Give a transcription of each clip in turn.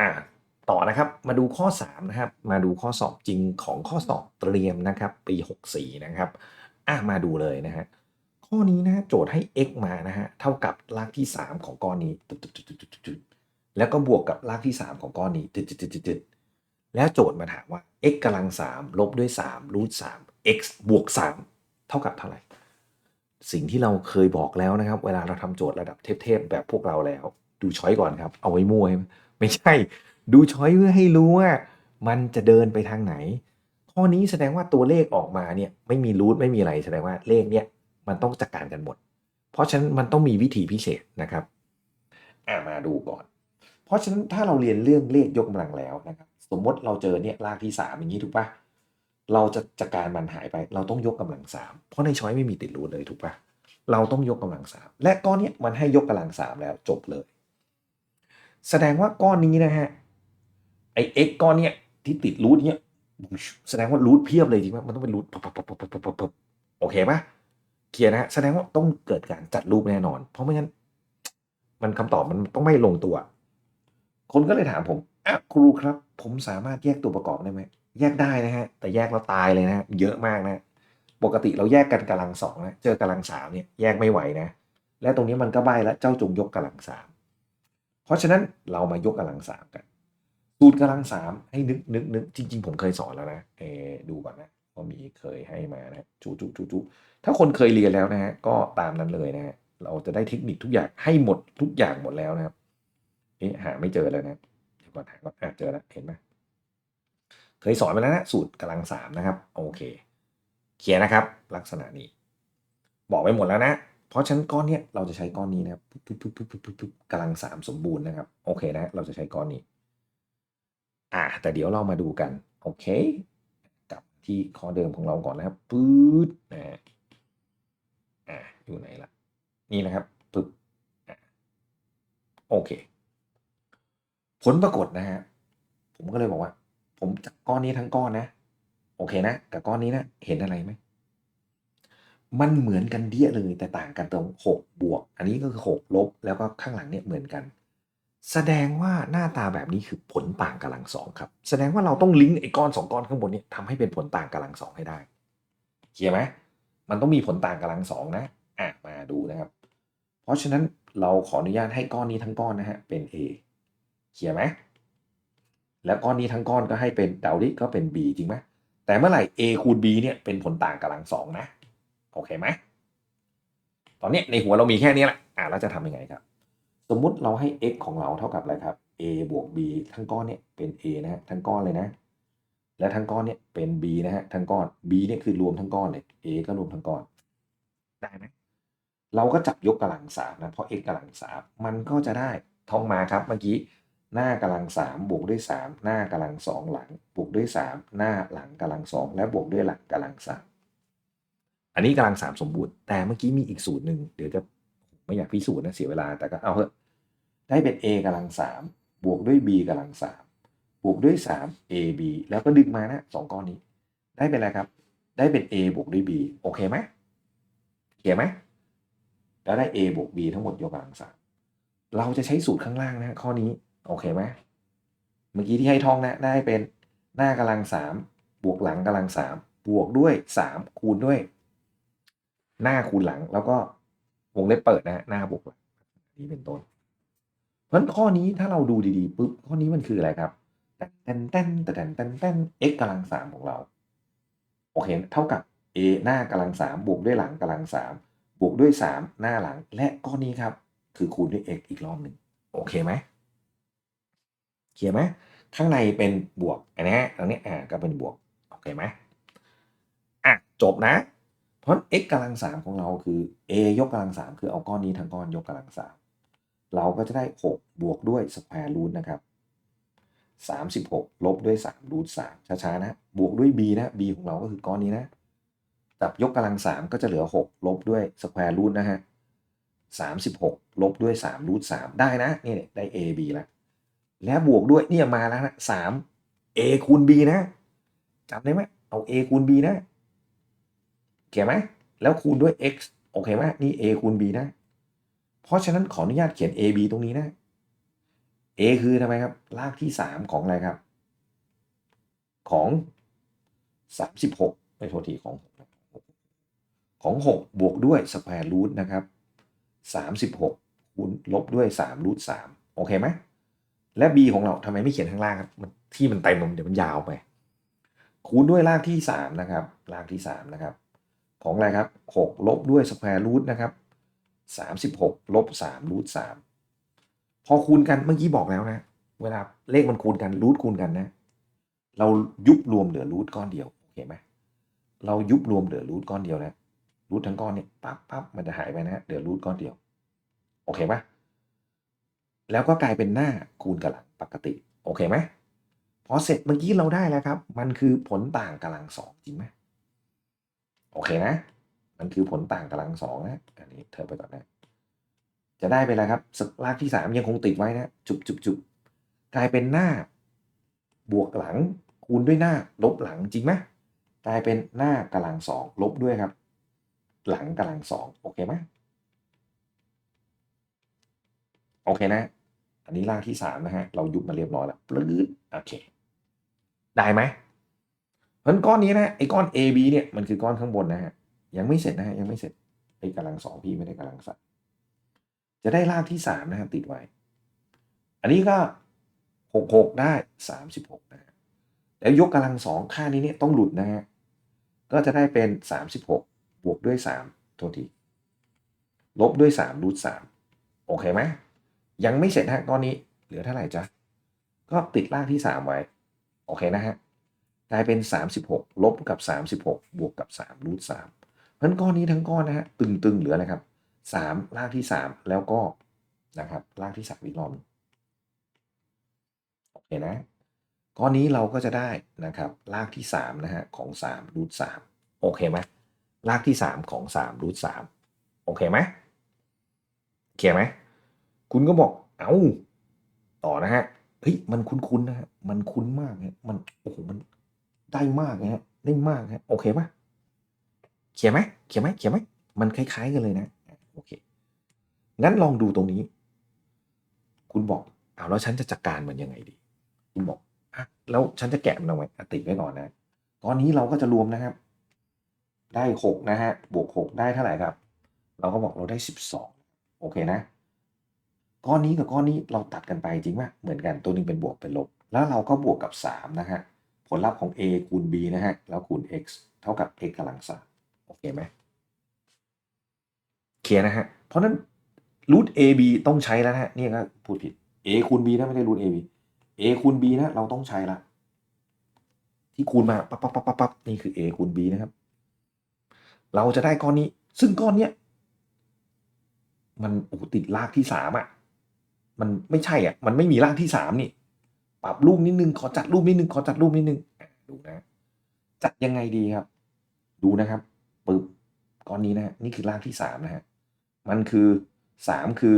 อ่าต่อนะครับมาดูข้อ3นะครับมาดูข้อสอบจริงของข้อสอบเตรียมนะครับ ปี 64 นะครับอะมาดูเลยนะฮะข้อนี้นะโจทย์ให้ x มานะฮะเท่ากับรากที่ 3 ของก้อนนี้จุดๆแล้วก็บวกกับรากที่ 3 ของก้อนนี้จุดๆแล้วโจทย์มาถามว่า x กำลัง 3 ลบด้วย3รูท3 x บวก 3 เท่ากับเท่าไหร่ สิ่งที่เราเคยบอกแล้วนะครับ เวลาเราทำโจทย์ระดับเทพๆแบบพวกเราแล้ว ดูช้อยก่อนครับ เอาไว้มั่วให้ ไม่ใช่ ดูช้อยเพื่อให้รู้ว่า มันจะเดินไปทางไหน ข้อนี้แสดงว่าตัวเลขออกมาเนี่ยไม่มีรูทไม่มีอะไรแสดงว่าเลขเนี่ยมันต้องจัดการกันหมด เพราะฉะนั้นมันต้องมีวิธีพิเศษนะครับอ่ามาดูก่อน เพราะฉะนั้นถ้าเราเรียนเรื่องเลขยกกำลังแล้วนะครับ สมมติเราเจอเนี่ยรากที่สามอย่างนี้ถูกปะเราจะจัดการมันหายไป เราต้องยกกำลังสามเพราะในช้อยไม่มีติดรูทเลยถูกปะเราต้องยกกำลังสามและก้อนเนี้ยมันให้ยกกำลังสามแล้วจบเลย แสดงว่าก้อนนี้นะฮะไอ x ก้อนเนี้ยที่ติดรูทเนี้ยแสดงว่ารูทเพียบเลยจริงปะมันต้องเป็นรูทโอเคปะเคลียร์นะฮะแสดงว่าต้องเกิดการจัดรูปแน่นอน เพราะไม่งั้น มันคำตอบมันต้องไม่ลงตัว คนก็เลยถามผมอะครูครับ ผมสามารถแยกตัวประกอบได้ไหมแยกได้นะฮะ แต่แยกแล้วตายเลยนะ เยอะมากนะ ปกติเราแยกกันกำลังสองนะ เจอกำลังสามเนี่ยแยกไม่ไหวนะ และตรงนี้มันก็ใบแล้วเจ้าจงยกกำลังสาม เพราะฉะนั้นเรามายกกำลังสามกันสูตรกำลังสามให้นึกนึกนึกจริง ๆ ผมเคยสอนแล้วนะเอดูก่อนนะว่ามีเคยให้มานะจูจูจูจูถ้าคนเคยเรียนแล้วนะฮะก็ตามนั้นเลยนะฮะเราจะได้เทคนิคทุกอย่างให้หมดทุกอย่างหมดแล้วนะครับเอ๊ะหาไม่เจอแล้วนะเดี๋ยวก่อนหาก่อนอะเจอแล้วเห็นไหมเคยสอนไปแล้วนะสูตรกำลังสามนะครับโอเคเขียนนะครับ ลักษณะนี้ บอกไปหมดแล้วนะ เพราะฉะนั้นก้อนเนี้ยเราจะใช้ก้อนนี้นะครับปุ๊บปุ๊บปุ๊บปุ๊บปุ๊บปุ๊บปุ๊บกำลังสามสมบูรณ์นะครับ โอเคนะ เราจะใช้ก้อนนี้ อ่า แต่เดี๋ยวเรามาดูกัน โอเค กลับที่ข้อเดิมของเราก่อนนะครับปื๊ดนะอ่า อยู่ไหนล่ะนี่นะครับปึ๊บโอเค ผลปรากฏนะฮะ ผมก็เลยบอกว่า ผมจากก้อนนี้ทั้งก้อนนะ โอเคนะ กับก้อนนี้นะ เห็นอะไรไหม มันเหมือนกันเดียเลยแต่ต่างกันตรง 6 บวก อันนี้ก็คือ 6 ลบ แล้วก็ข้างหลังเนี่ยเหมือนกัน แสดงว่าหน้าตาแบบนี้คือผลต่างกำลังสองครับ แสดงว่าเราต้องลิงก์ไอ้ก้อนสองก้อนข้างบนเนี่ยทำให้เป็นผลต่างกำลังสองให้ได้เคลียร์ไหมมันต้องมีผลต่างกำลังสองนะอะมาดูนะครับ เพราะฉะนั้นเราขออนุญาตให้ก้อนนี้ทั้งก้อนนะฮะเป็น A เคลียร์ไหมแล้วก้อนนี้ทั้งก้อนก็ให้เป็นเดาดิก็เป็น B จริงไหมแต่เมื่อไหร่ A คูณ B เนี่ยเป็นผลต่างกำลังสองนะ โอเคไหมตอนนี้ในหัวเรามีแค่นี้แหละอ่าเราจะทำยังไงครับ สมมุติเราให้ x ของเราเท่ากับอะไรครับ a บวก b ทั้งก้อนเนี่ยเป็น a นะฮะทั้งก้อนเลยนะ และทั้งก้อนเนี่ยเป็น b นะฮะทั้งก้อน b เนี่ยคือรวมทั้งก้อนเลย a ก็รวมทั้งก้อนได้ไหมเราก็จับยกกำลังสามนะเพราะ x กำลังสามมันก็จะได้ท่องมาครับเมื่อกี้หน้ากำลังสามบวกด้วยสามหน้ากำลังสองหลังบวกด้วยสามหน้าหลังกำลังสองและบวกด้วยหลังกำลังสาม อันนี้กำลังสามสมบูรณ์แต่เมื่อกี้มีอีกสูตรหนึ่งเดี๋ยวจะไม่อยากพิสูจน์นะเสียเวลาแต่ก็เอาเถอะได้เป็น a กำลังสามบวกด้วย b กำลังสามบวกด้วยสาม a b แล้วก็ดึงมานะสองก้อนนี้ ได้เป็นอะไรครับ ได้เป็น a บวกด้วย b โอเคไหมเขียนไหมแล้วได้ a บวก b ทั้งหมดยกกำลังสามเราจะใช้สูตรข้างล่างนะข้อนี้โอเคไหมเมื่อกี้ที่ให้ท่องนะได้เป็นหน้ากำลังสามบวกหลังกำลังสามบวกด้วยสามคูณด้วย หน้าคูณหลัง แล้วก็วงเล็บเปิดนะหน้าบวกหลังนี่เป็นต้น เพราะฉะนั้นข้อนี้ถ้าเราดูดีๆปุ๊บข้อนี้มันคืออะไรครับแตนแตนแตนแตนแตน x กำลังสามของเรา โอเค เท่ากับ a หน้ากำลังสามบวกด้วยหลังกำลังสามบวกด้วยสามหน้าหลัง และข้อนี้ครับ คือคูณด้วย x อีกรอบหนึ่งโอเคไหมเคลียร์ไหมข้างในเป็นบวกอันนี้อันนี้อ่าก็เป็นบวก โอเคไหมอะจบนะ เพราะ x กำลังสามของเราคือ a ยกกำลังสามคือเอาก้อนนี้ทั้งก้อนยกกำลังสามเราก็จะได้ 6 บวกด้วยสแควร์รูทนะครับ36 ลบด้วย3รูท3ช้าๆนะ บวกด้วย b นะ b ของเราก็คือก้อนนี้นะจับยกกำลัง 3 ก็จะเหลือ 6 ลบด้วยสแควร์รูทนะฮะ36 ลบด้วย3รูท3ได้นะ นี่ได้ a b แล้ว แล้วบวกด้วยเนี่ยมาแล้วนะ3 a คูณ b นะจำได้ไหมเอา a คูณ b นะ เขียนไหมแล้วคูณด้วย x โอเคไหมนี่ a คูณ b นะ เพราะฉะนั้นขออนุญาตเขียน a b ตรงนี้นะ a คือทำไมครับ รากที่ 3 ของอะไรครับ ของ 36 ไม่โทษทีของของ 6 บวกด้วยสแควร์รูทนะครับ 36คูณลบด้วย3รูท3โอเคไหมและ b ของเราทำไมไม่เขียนข้างล่างครับมันที่มันเต็มมันเดี๋ยวมันยาวไป คูณด้วยรากที่ 3 นะครับ รากที่ 3 นะครับ ของอะไรครับ 6 ลบด้วยสแควร์รูทนะครับ36ลบ3รูท3พอคูณกันเมื่อกี้บอกแล้วนะ เวลาเลขมันคูณกันรูทคูณกันนะ เรายุบรวมเหลือรูทก้อนเดียวโอเคไหมเรายุบรวมเหลือรูทก้อนเดียวนะรูททั้งก้อนเนี่ยปั๊บปั๊บมันจะหายไปนะเหลือรูทก้อนเดียว โอเคปะแล้วก็กลายเป็นหน้าคูณกับหลังปกติ โอเคไหมพอเสร็จเมื่อกี้เราได้แล้วครับ มันคือผลต่างกำลังสองจริงไหม โอเคนะ มันคือผลต่างกำลังสองนะ อันนี้เธอไปก่อนนะ จะได้ไปแล้วครับรากที่สามยังคงติดไว้นะ จุบจุบจุบกลายเป็นหน้า บวกหลังคูณด้วยหน้า ลบหลังจริงไหมกลายเป็นหน้ากำลังสองลบด้วยครับ หลังกำลังสองโอเคไหมโอเคนะ อันนี้รากที่สามนะฮะ เรายุบมาเรียบร้อยแล้วปลื้ดโอเค ได้ไหม เพราะฉะนั้นก้อนนี้นะไอ้ก้อน A B เนี่ยมันคือก้อนข้างบนนะฮะยังไม่เสร็จนะฮะยังไม่เสร็จไอ้กำลังสองพี่ไม่ได้กำลังสามจะได้รากที่สามนะฮะติดไว้ อันนี้ก็หกหกได้สามสิบหกนะแล้วยกกำลังสองค่านี้เนี่ยต้องหลุดนะฮะก็จะได้เป็นสามสิบหกบวกด้วยสามโทษทีลบด้วยสามรูทสามโอเคไหมยังไม่เสร็จฮะก้อนนี้เหลือเท่าไหร่จ๊ะก็ติดรากที่สามไว้ โอเคนะฮะ ลายเป็น 36 ลบกับ 36 บวกกับ3รูท3เพราะนั้นก้อนนี้ทั้งก้อนนะฮะตึงๆเหลืออะไรครับ3รากที่ 3 แล้วก็นะครับรากที่ 3 อีกรอบโอเคนะก้อนนี้เราก็จะได้นะครับรากที่3นะฮะของ3รูท3โอเคไหมรากที่ 3 ของ3รูท3โอเคไหมโอเคไหมคุณก็บอกเอา้าต่อนะฮะเฮ้ยมันคุ้นๆนะฮะมันคุ้นมากเนี่ยมันโอ้โหมัน ได้มากนะฮะได้มากฮะโอเคปะเขียนไหมเขียนไหมเขียนไหมมันคล้าย ๆ กันเลยนะโอเคงั้นลองดูตรงนี้ คุณบอกเอาแล้วฉันจะจัดการมันยังไงดี คุณบอกอะแล้วฉันจะแกะมันเอาไว้ติดไว้ก่อนนะ ตอนนี้เราก็จะรวมนะครับ ได้หกนะฮะบวกหกได้เท่าไหร่ครับ เราก็บอกเราได้สิบสองโอเคนะ ก้อนนี้กับก้อนนี้เราตัดกันไปจริงไหมเหมือนกันตัวนึงเป็นบวกเป็นลบ แล้วเราก็บวกกับ3นะฮะ ผลลัพธ์ของ a คูณ b นะฮะ แล้วคูณ x เท่ากับ x กำลังสามโอเคไหมเคลียร์นะฮะ เพราะนั้นรูท ab ต้องใช้แล้วนะฮะนี่ก็พูดผิด a คูณ b นะไม่ได้รูท ab a คูณ b นะเราต้องใช้ละที่คูณมาปั๊บปั๊บปั๊บปั๊บปั๊บนี่คือ a คูณ b นะครับ เราจะได้ก้อนนี้ ซึ่งก้อนเนี้ยมันโอ้ติดรากที่สามอะ มันไม่ใช่อะ มันไม่มีรากที่สามนี่ ปรับรูปนิดนึงขอจัดรูปนิดนึงขอจัดรูปนิดนึงอะดูนะ จัดยังไงดีครับ ดูนะครับปึ๊บก้อนนี้นะฮะนี่คือรากที่สามนะฮะมันคือสามคือ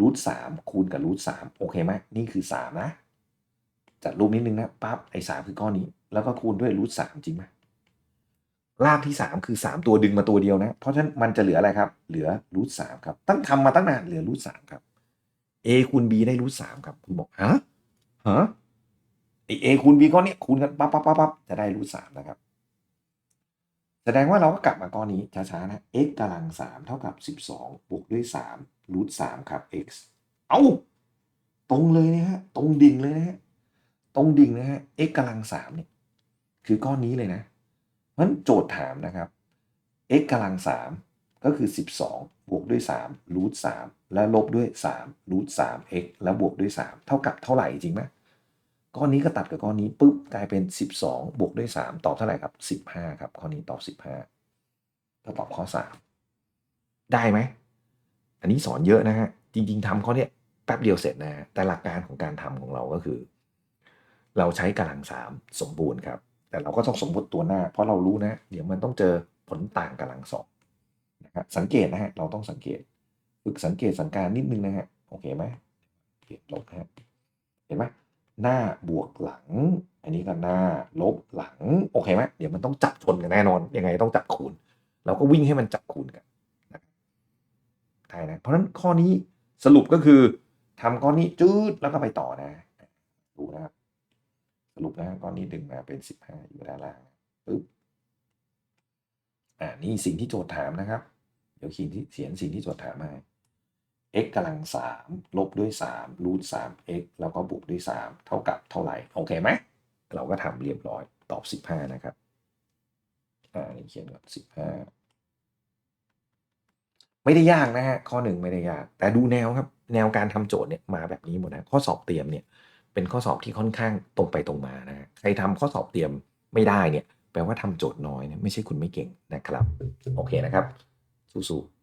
รูทสามคูณกับรูทสามโอเคไหมนี่คือสามนะ จัดรูปนิดนึงนะปั๊บไอ้สามคือก้อนนี้ แล้วก็คูณด้วยรูทสามจริงไหมรากที่สามคือสามตัวดึงมาตัวเดียวนะ เพราะฉะนั้นมันจะเหลืออะไรครับ เหลือรูทสามครับ ตั้งทำมาตั้งนานเหลือรูทสามครับ a คูณ b ได้รูทสามครับ คุณบอกฮะ ฮะไอ a คูณ b ก้อนนี้คูณกันปั๊บปั๊บปั๊บปั๊บจะได้รูทสามนะครับ แสดงว่าเราก็กลับมาก้อนนี้ช้าๆนะ x กำลังสามเท่ากับสิบสองบวกด้วยสามรูทสามครับ x เอาตรงเลยนะฮะตรงดิ่งเลยนะฮะตรงดิ่งนะฮะ x กำลังสามเนี่ยคือก้อนนี้เลยนะเพราะฉะนั้นโจทย์ถามนะครับ x กำลังสาม ก็คือ 12 บวกด้วย3รูท3และลบด้วย3รูท3 x แล้วบวกด้วย 3 เท่ากับเท่าไหร่จริงไหมก้อนนี้ก็ตัดกับก้อนนี้ปุ๊บกลายเป็น 12 บวกด้วย 3 ตอบเท่าไหร่ครับ 15 ครับข้อนี้ตอบ 15 ก็ตอบข้อ 3 ได้ไหม อันนี้สอนเยอะนะฮะ จริง ๆทำข้อนี้แป๊บเดียวเสร็จนะฮะแต่หลักการของการทำของเราก็คือ เราใช้กำลังสามสมบูรณ์ครับ แต่เราก็ต้องสมมติตัวหน้า เพราะเรารู้นะ เดี๋ยวมันต้องเจอผลต่างกำลังสอง นะครับสังเกตนะฮะเราต้องสังเกตฝึกสังเกตสังการนิดนึงนะฮะโอเคไหมเขียนลบฮะเห็นไหมหน้าบวกหลัง อันนี้ก็หน้าลบหลังโอเคไหมเดี๋ยวมันต้องจับชนกันแน่นอนยังไงต้องจับคูณ เราก็วิ่งให้มันจับคูณกันนะครับได้นะเพราะฉะนั้นข้อนี้สรุปก็คือทำก้อนนี้จืดแล้วก็ไปต่อนะ ดูนะครับสรุปนะก้อนนี้ดึงมาเป็นสิบห้าอยู่ด้านล่างปึ๊บอ่านี่สิ่งที่โจทย์ถามนะครับ ดี๋ยวเขียนที่เขียนสิ่งที่โจทย์ถามมา x กำลังสามลบด้วยสามรูทสาม x แล้วก็บวกด้วยสามเท่ากับเท่าไหร่ โอเคไหม เราก็ทำเรียบร้อยตอบสิบห้านะครับ อ่านี่เขียนก่อนสิบห้าไม่ได้ยากนะฮะ ข้อหนึ่งไม่ได้ยาก แต่ดูแนวครับ แนวการทำโจทย์เนี่ยมาแบบนี้หมดนะ ข้อสอบเตรียมเนี่ยเป็นข้อสอบที่ค่อนข้างตรงไปตรงมานะใครทำข้อสอบเตรียมไม่ได้เนี่ยแปลว่าทำโจทย์น้อยเนี่ยไม่ใช่คุณไม่เก่งนะครับ โอเคนะครับ สู้ๆ